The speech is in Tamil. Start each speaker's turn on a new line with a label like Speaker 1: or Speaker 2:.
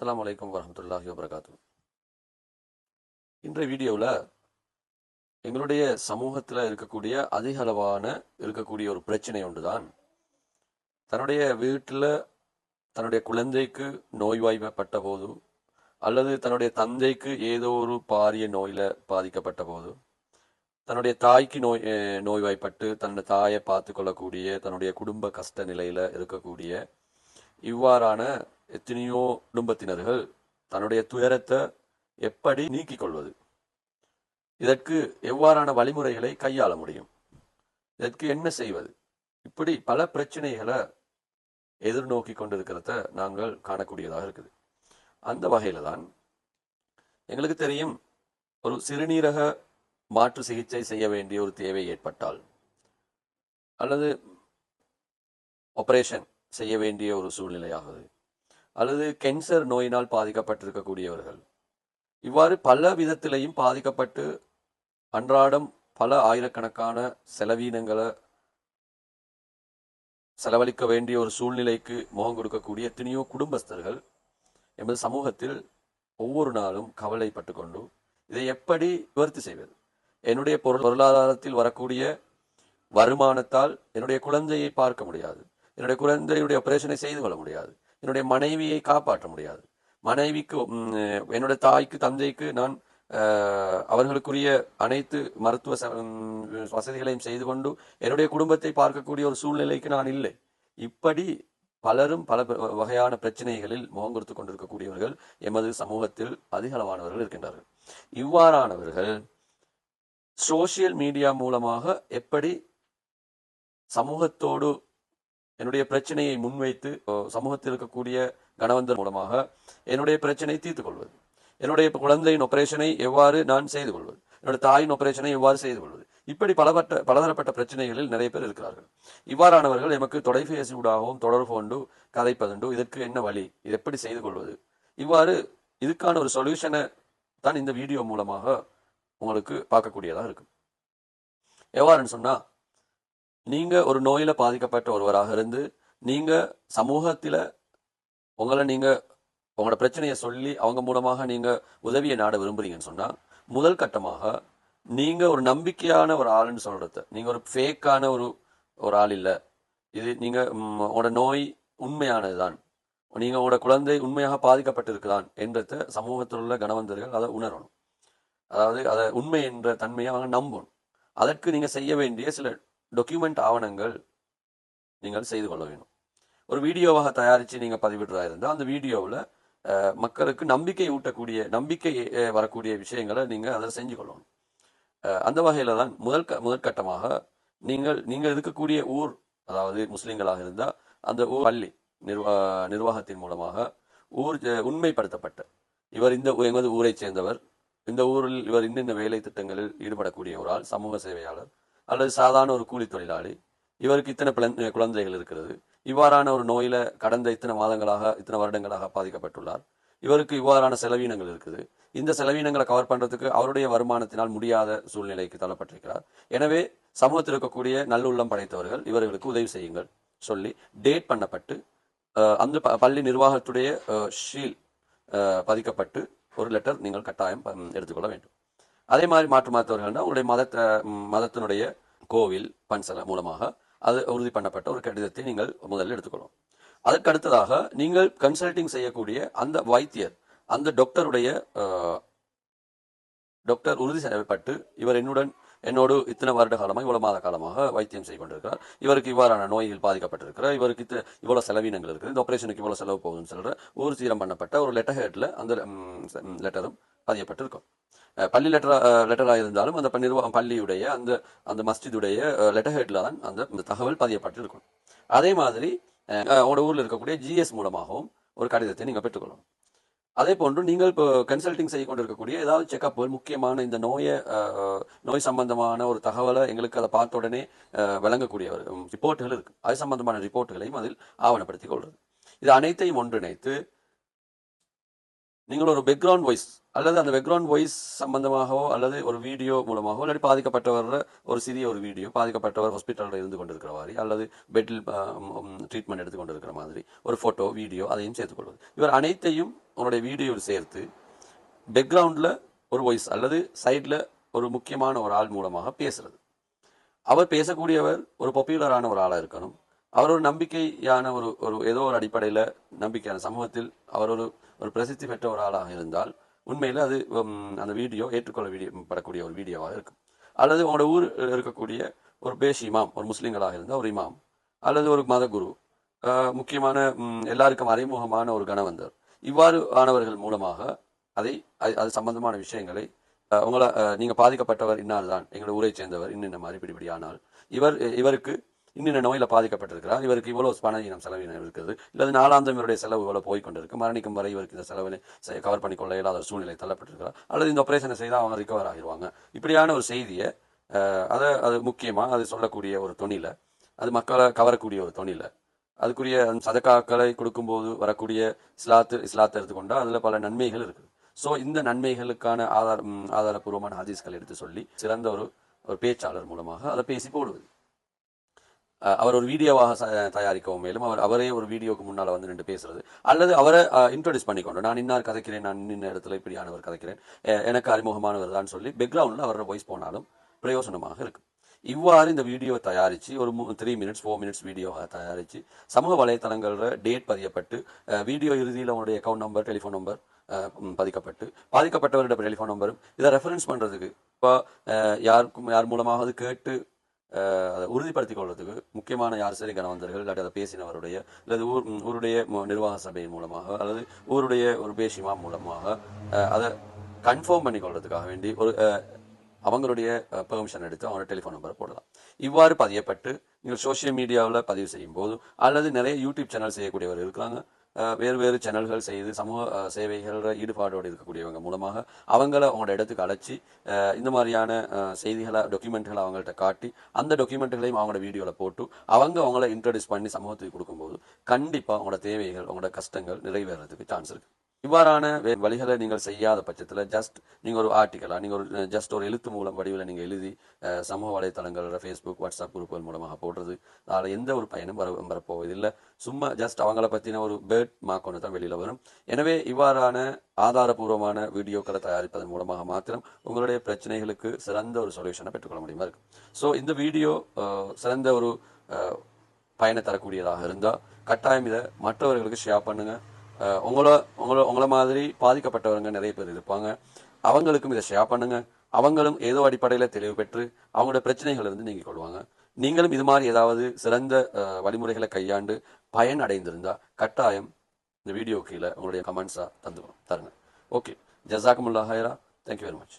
Speaker 1: அஸ்லாம் வலைக்கம் வரமத்துல்லாஹி வபரகாத்து இன்றைய வீடியோவில் எங்களுடைய சமூகத்தில் இருக்கக்கூடிய அதிக அளவான இருக்கக்கூடிய ஒரு பிரச்சனை ஒன்று தான் தன்னுடைய வீட்டில் தன்னுடைய குழந்தைக்கு நோய்வாய்ப்பட்ட போது அல்லது தன்னுடைய தந்தைக்கு ஏதோ ஒரு பாரிய நோயில் பாதிக்கப்பட்ட போது தன்னுடைய தாய்க்கு நோய் நோய்வாய்ப்பட்டு தன்னுடைய தாயை பார்த்து கொள்ளக்கூடிய தன்னுடைய குடும்ப கஷ்ட நிலையில் இருக்கக்கூடிய இவ்வாறான எத்தனையோ குடும்பத்தினர்கள் தன்னுடைய துயரத்தை எப்படி நீக்கிக் கொள்வது? இதற்கு எவ்வாறான வழிமுறைகளை கையாள முடியும்? இதற்கு என்ன செய்வது? இப்படி பல பிரச்சனைகளை எதிர்நோக்கி கொண்டிருக்கிறத நாங்கள் காணக்கூடியதாக இருக்குது. அந்த வகையில தான் எங்களுக்கு தெரியும் ஒரு சிறுநீரக மாற்று சிகிச்சை செய்ய வேண்டிய ஒரு தேவை ஏற்பட்டால் அல்லது ஆபரேஷன் செய்ய வேண்டிய ஒரு சூழ்நிலையாகுது அல்லது கேன்சர் நோயினால் பாதிக்கப்பட்டிருக்கக்கூடியவர்கள். இவ்வாறு பல விதத்திலையும் பாதிக்கப்பட்டு அன்றாடம் பல ஆயிரக்கணக்கான செலவீனங்களை செலவழிக்க வேண்டிய ஒரு சூழ்நிலைக்கு முகம் கொடுக்கக்கூடிய எத்தனையோ குடும்பஸ்தர்கள் எமது சமூகத்தில் ஒவ்வொரு நாளும் கவலைப்பட்டு கொண்டு இதை எப்படி நிவர்த்தி செய்வது? என்னுடைய பொருள் பொருளாதாரத்தில் வரக்கூடிய வருமானத்தால் என்னுடைய குழந்தையை பார்க்க முடியாது. என்னுடைய குழந்தையுடைய ஆபரேஷனை செய்து கொள்ள முடியாது. என்னுடைய மனைவியை காப்பாற்ற முடியாது. மனைவிக்கு என்னுடைய தாய்க்கு தந்தைக்கு நான் அவர்களுக்குரிய அனைத்து மருத்துவ ச- வசதிகளையும் செய்து கொண்டு என்னுடைய குடும்பத்தை பார்க்கக்கூடிய ஒரு சூழ்நிலைக்கு நான் இல்லை. இப்படி பலரும் பல வகையான பிரச்சனைகளில் முகம் கொடுத்து கொண்டிருக்கக்கூடியவர்கள் எமது சமூகத்தில் அதிக அளவானவர்கள் இருக்கின்றார்கள். இவ்வாறானவர்கள் சோசியல் மீடியா மூலமாக எப்படி சமூகத்தோடு என்னுடைய பிரச்சனையை முன்வைத்து ஓ, சமூகத்தில் இருக்கக்கூடிய கணவந்தர் மூலமாக என்னுடைய பிரச்சனையை தீர்த்து கொள்வது. என்னுடைய குழந்தையின் ஆபரேஷனை எவ்வாறு நான் செய்து கொள்வது? என்னுடைய தாயின் ஆபரேஷனை எவ்வாறு செய்து கொள்வது? இப்படி பலப்பட்ட பலதரப்பட்ட பிரச்சனைகளில் நிறைய பேர் இருக்கிறார்கள். இவ்வாறானவர்கள் எமக்கு தொலைபேசி ஊடாகவும் தொடர்பு கொண்டு கதைப்பதுண்டு இதற்கு என்ன வழி? இது எப்படி செய்து கொள்வது? இவ்வாறு இதுக்கான ஒரு சொல்யூஷனை தான் இந்த வீடியோ மூலமாக உங்களுக்கு பார்க்கக்கூடியதாக இருக்கும். எவ்வாறுன்னு சொன்னால் நீங்க ஒரு நோயில பாதிக்கப்பட்ட ஒருவராக இருந்து நீங்க சமூகத்துல உங்களை நீங்க உங்களோட பிரச்சனையை சொல்லி அவங்க மூலமாக நீங்க உதவியை நாட விரும்புறீங்கன்னு சொன்னா முதல் கட்டமாக நீங்க ஒரு நம்பிக்கையான ஒரு ஆளுன்னு சொல்றது நீங்க ஒரு ஃபேக்கான ஒரு ஒரு ஆள் இல்லை. இது நீங்க உங்களோட நோய் உண்மையானதுதான். நீங்க உங்களோட குழந்தை உண்மையாக பாதிக்கப்பட்டிருக்குதான் என்றத சமூகத்தில் உள்ள கணவந்தர்கள் அதை உணரணும். அதாவது அதை உண்மை என்ற தன்மையை அவங்க நம்பணும். அதற்கு நீங்க செய்ய வேண்டிய சில டொக்குமெண்ட் ஆவணங்கள் நீங்கள் செய்து கொள்ள வேணும் ஒரு வீடியோவாக தயாரித்து நீங்கள் பதிவிடுறதா இருந்தால் அந்த வீடியோவில் மக்களுக்கு நம்பிக்கை ஊட்டக்கூடிய நம்பிக்கை வரக்கூடிய விஷயங்களை நீங்கள் அதை செஞ்சு கொள்ளணும். அந்த வகையில் தான் முதல் க- முதற்கட்டமாக நீங்கள் நீங்கள் இருக்கக்கூடிய ஊர் அதாவது முஸ்லீம்களாக இருந்தால் அந்த ஊர் பள்ளி நிர்வா நிர்வாகத்தின் மூலமாக ஊர் உண்மைப்படுத்தப்பட்ட இவர் இந்த எமது ஊரைச் சேர்ந்தவர் இந்த ஊரில் இவர் இன்னின்ன வேலை திட்டங்களில் ஈடுபடக்கூடிய ஒரு ஆள் சமூக சேவையாளர் அல்லது சாதாரண ஒரு கூலி தொழிலாளி. இவருக்கு இத்தனை குழந்தைகள் இருக்கிறது. இவ்வாறான ஒரு நோயில கடந்த இத்தனை மாதங்களாக இத்தனை வருடங்களாக பாதிக்கப்பட்டுள்ளார். இவருக்கு இவ்வாறான செலவீனங்கள் இருக்குது. இந்த செலவீனங்களை கவர் பண்றதுக்கு அவருடைய வருமானத்தினால் முடியாத சூழ்நிலைக்கு தள்ளப்பட்டிருக்கிறார். எனவே சமூகத்தில் இருக்கக்கூடிய நல்லுள்ளம் படைத்தவர்கள் இவர்களுக்கு உதவி செய்யுங்கள் சொல்லி டேட் பண்ணப்பட்டு அந்த ப- பள்ளி நிர்வாகத்துடைய ஷீல் பதிக்கப்பட்டு ஒரு லெட்டர் நீங்கள் கட்டாயம் ப- எடுத்துக்கொள்ள வேண்டும். அதே மாதிரி மாற்று மதத்தவர்கள்னா உங்களுடைய மதத்தை மதத்தினுடைய கோவில் பன்சலம் மூலமாக அது உறுதி பண்ணப்பட்ட ஒரு கடிதத்தை நீங்கள் முதலில் எடுத்துக்கொள்ளும் அதற்கு அடுத்ததாக நீங்கள் கன்சல்டிங் செய்யக்கூடிய அந்த வைத்தியர் அந்த டாக்டருடைய டாக்டர் உறுதி செய்யப்பட்டு இவர் என்னுடன் என்னோடு இத்தனை வருட காலமாக இவ்வளவு மாத காலமாக வைத்தியம் செய்து கொண்டிருக்கிறார். இவருக்கு இவ்வாறான நோய்கள் பாதிக்கப்பட்டிருக்கிறார் இவருக்கு இத்த- இவ்வளவு செலவினங்கள் இருக்குது. இந்த ஆப்ரேஷனுக்கு இவ்வளவு செலவு போகுதுன்னு சொல்ற ஒரு சீரம் பண்ணப்பட்ட ஒரு லெட்டர் ஹெட்ல அந்த லெட்டரும் பதியப்பட்டிருக்கும். பள்ளி லெட்டரா லெட்டராக இருந்தாலும் அந்த நிர்வாகம் பள்ளியுடைய அந்த அந்த மஸ்ஜிதுடைய லெட்டர் ஹெட்ல தான் அந்த இந்த தகவல் பதியப்பட்டிருக்கும். அதே மாதிரி அஹ், உங்களோட ஊர்ல இருக்கக்கூடிய ஜிஎஸ் மூலமாகவும் ஒரு கடிதத்தை நீங்க பெற்றுக்கொள்ளணும் அதே போன்று நீங்கள் இப்போ கன்சல்டிங் செய்ய கொண்டிருக்கக்கூடிய ஏதாவது செக்கப்புகள் முக்கியமான இந்த நோயை நோய் சம்பந்தமான ஒரு தகவலை எங்களுக்கு அதை பார்த்த உடனே அஹ், விளங்கக்கூடிய ஒரு ரிப்போர்ட்டுகள் இருக்கு. அது சம்பந்தமான ரிப்போர்ட்டுகளையும் அதில் ஆவணப்படுத்திக் கொள்வது. இது அனைத்தையும் ஒன்றிணைத்து நீங்கள் ஒரு பேக்ரவுண்ட் வாய்ஸ் அல்லது அந்த பேக்ரவுண்ட் வாய்ஸ் சம்பந்தமாகவோ அல்லது ஒரு வீடியோ மூலமாகவோ இல்லாட்டி பாதிக்கப்பட்டவர் ஒரு சிறிய ஒரு வீடியோ பாதிக்கப்பட்டவர் ஹாஸ்பிட்டலில் இருந்து கொண்டிருக்கிற மாதிரி அல்லது பெட்டில் ட்ரீட்மெண்ட் எடுத்து கொண்டிருக்கிற மாதிரி ஒரு ஃபோட்டோ வீடியோ அதையும் சேர்த்துக்கொள்வது இவர் அனைத்தையும் உன்னுடைய வீடியோவில் சேர்த்து பேக்ரவுண்டில் ஒரு வாய்ஸ் அல்லது சைடில் ஒரு முக்கியமான ஒரு ஆள் மூலமாக பேசுறது. அவர் பேசக்கூடியவர் ஒரு பாப்புலரான ஒரு ஆளாக இருக்கணும். அவர் ஒரு நம்பிக்கையான ஒரு ஒரு ஏதோ ஒரு அடிப்படையில் நம்பிக்கையான சமூகத்தில் அவர் ஒரு ஒரு பிரசித்தி பெற்ற ஒரு ஆளாக இருந்தால் உண்மையில் அது அந்த வீடியோ ஏற்றுக்கொள்ள வீடியோ படக்கூடிய ஒரு வீடியோவாக இருக்கும். அல்லது உங்களோட ஊர் இருக்கக்கூடிய ஒரு பேஷ் இமாம் ஒரு முஸ்லீம்களாக இருந்தால் ஒரு இமாம். அல்லது ஒரு மதகுரு. குரு முக்கியமான எல்லாருக்கும் அறிமுகமான ஒரு கணவந்தர். இவ்வாறு ஆனவர்கள் மூலமாக அதை அது அது சம்பந்தமான விஷயங்களை உங்களை நீங்கள் பாதிக்கப்பட்டவர் இன்னார் தான் ஊரை சேர்ந்தவர் இன்னின்ன மாதிரி இப்படி ஆனால் இவர் இவருக்கு இன்னின்ன நோயில் பாதிக்கப்பட்டிருக்கிறார் இவருக்கு இவ்வளோ பண இனம் செலவினம் இருக்குது இல்லது நாலாந்தம் இவருடைய செலவு இவ்வளோ போய் கொண்டிருக்கு மரணிக்கும் வரை இவருக்கு இந்த செலவினை கவர் பண்ணிக்கொள்ள இயலாத ஒரு சூழ்நிலை தள்ளப்பட்டிருக்கிறார் அல்லது இந்த ஆப்ரேஷனை செய்தால் அவங்க ரிகவர் ஆகிடுவாங்க இப்படியான ஒரு செய்தியை அதை அது முக்கியமாக அது சொல்லக்கூடிய ஒரு தொனில அது மக்களை கவரக்கூடிய ஒரு தொனில அதுக்குரிய சதக்காக்களை கொடுக்கும்போது வரக்கூடிய இஸ்லாத்து இஸ்லாத்தை எடுத்துக்கொண்டால் அதில் பல நன்மைகள் இருக்குது ஸோ இந்த நன்மைகளுக்கான ஆதார ஆதாரபூர்வமான ஹதீஸ்கள் எடுத்து சொல்லி சிறந்த ஒரு ஒரு பேச்சாளர் மூலமாக அதை பேசி போடுவது. அவர் ஒரு வீடியோவாக தயாரிக்கவும் மேலும் அவர் அவரே ஒரு வீடியோக்கு முன்னால் வந்து நின்று பேசுறது. அல்லது அவரை இன்ட்ரோடியூஸ் பண்ணிக்கொண்டு நான் இன்னார் கதைக்கிறேன் நான் இன்ன இடத்துல இப்படியானவர் கதைக்கிறேன் எனக்கு அறிமுகமானவர் தான் சொல்லி பேக்ரவுண்டில் அவரோட வாய்ஸ் போனாலும் பிரயோசனமாக இருக்கும் இவ்வாறு இந்த வீடியோ தயாரித்து ஒரு த்ரீ மினிட்ஸ் ஃபோர் மினிட்ஸ் வீடியோவை தயாரித்து சமூக வலைத்தளங்களில் டேட் பதியப்பட்டு வீடியோ இறுதியில் அவனுடைய அக்கௌண்ட் நம்பர் டெலிஃபோன் நம்பர் பதிக்கப்பட்டு பாதிக்கப்பட்டவருடைய டெலிஃபோன் நம்பரும் இதை ரெஃபரன்ஸ் பண்ணுறதுக்கு இப்போ யாருக்கும் யார் மூலமாவது கேட்டு அதை உறுதிப்படுத்திக் கொள்வதுக்கு முக்கியமான யார் சரி கணவந்தர்கள் இல்லாட்டி அதை பேசினவருடைய அல்லது ஊர் ஊருடைய நிர்வாக சபையின் மூலமாக அல்லது ஊருடைய ஒரு பேஷிமா மூலமாக அதை கன்ஃபார்ம் பண்ணிக்கொள்றதுக்காக வேண்டி ஒரு அவங்களுடைய பெர்மிஷன் எடுத்து அவங்களோட டெலிஃபோன் நம்பரை போடலாம். இவ்வாறு பதியப்பட்டு நீங்கள் சோஷியல் மீடியாவில் பதிவு செய்யும் போது அல்லது நிறைய யூடியூப் சேனல் செய்யக்கூடியவர் இருக்கிறாங்க வேறு வேறு சேனல்கள் செய்து சமூக சேவைகளில் ஈடுபாடோடு இருக்கக்கூடியவங்க மூலமாக அவங்கள அவங்களோட இடத்துக்கு அழைச்சி இந்த மாதிரியான செய்திகளை டாக்குமெண்ட்களை அவங்கள்ட்ட காட்டி அந்த டாக்குமெண்ட்களையும் அவங்களோட வீடியோவில் போட்டு அவங்க அவங்கள இன்ட்ரடியூஸ் பண்ணி சமூகத்துக்கு கொடுக்கும்போது கண்டிப்பாக அவங்களோட தேவைகள் அவங்களோட கஷ்டங்கள் நிறைவேறதுக்கு சான்ஸ் இருக்குது இவ்வாறான வே- வழிகளை நீங்கள் செய்யாத பட்சத்தில் ஜஸ்ட் நீங்கள் ஒரு ஆர்டிக்கலா நீங்கள் ஒரு ஜஸ்ட் ஒரு எழுத்து மூலம் வடிவில் நீங்கள் எழுதி சமூக வலைத்தளங்கள் ஃபேஸ்புக் வாட்ஸ்அப் குரூப்புகள் மூலமாக போடுறது. அதில் எந்த ஒரு பயனும் வர வரப்போவதில்லை. சும்மா ஜஸ்ட் அவங்கள பற்றின ஒரு பேர்ட் மார்க் ஒன்று தான் வெளியில் வரும். எனவே இவ்வாறான ஆதாரபூர்வமான வீடியோக்களை தயாரிப்பதன் மூலமாக மாத்திரம் உங்களுடைய பிரச்சனைகளுக்கு சிறந்த ஒரு சொல்யூஷனை பெற்றுக்கொள்ள முடியுமா இருக்கு. ஸோ இந்த வீடியோ சிறந்த ஒரு பயனை தரக்கூடியதாக இருந்தால் கட்டாயம் இதை மற்றவர்களுக்கு ஷேர் பண்ணுங்க. உங்களோட உங்களோட உங்களை மாதிரி பாதிக்கப்பட்டவங்க நிறைய பேர் இருப்பாங்க. அவங்களுக்கும் இதை ஷேர் பண்ணுங்க. அவங்களும் ஏதோ அடிப்படையில் தெளிவு பெற்று அவங்களோட பிரச்சனைகள் இருந்து நீங்கிக் கொள்வாங்க. நீங்களும் இது மாதிரி ஏதாவது சிறந்த வழிமுறைகளை கையாண்டு பயன் அடைந்திருந்தா கட்டாயம் இந்த வீடியோ கீழே உங்களுடைய கமெண்ட்ஸாக தந்து தருங்க. ஓகே ஜசாக்குமுல்லா ஹைரா. Thank you very much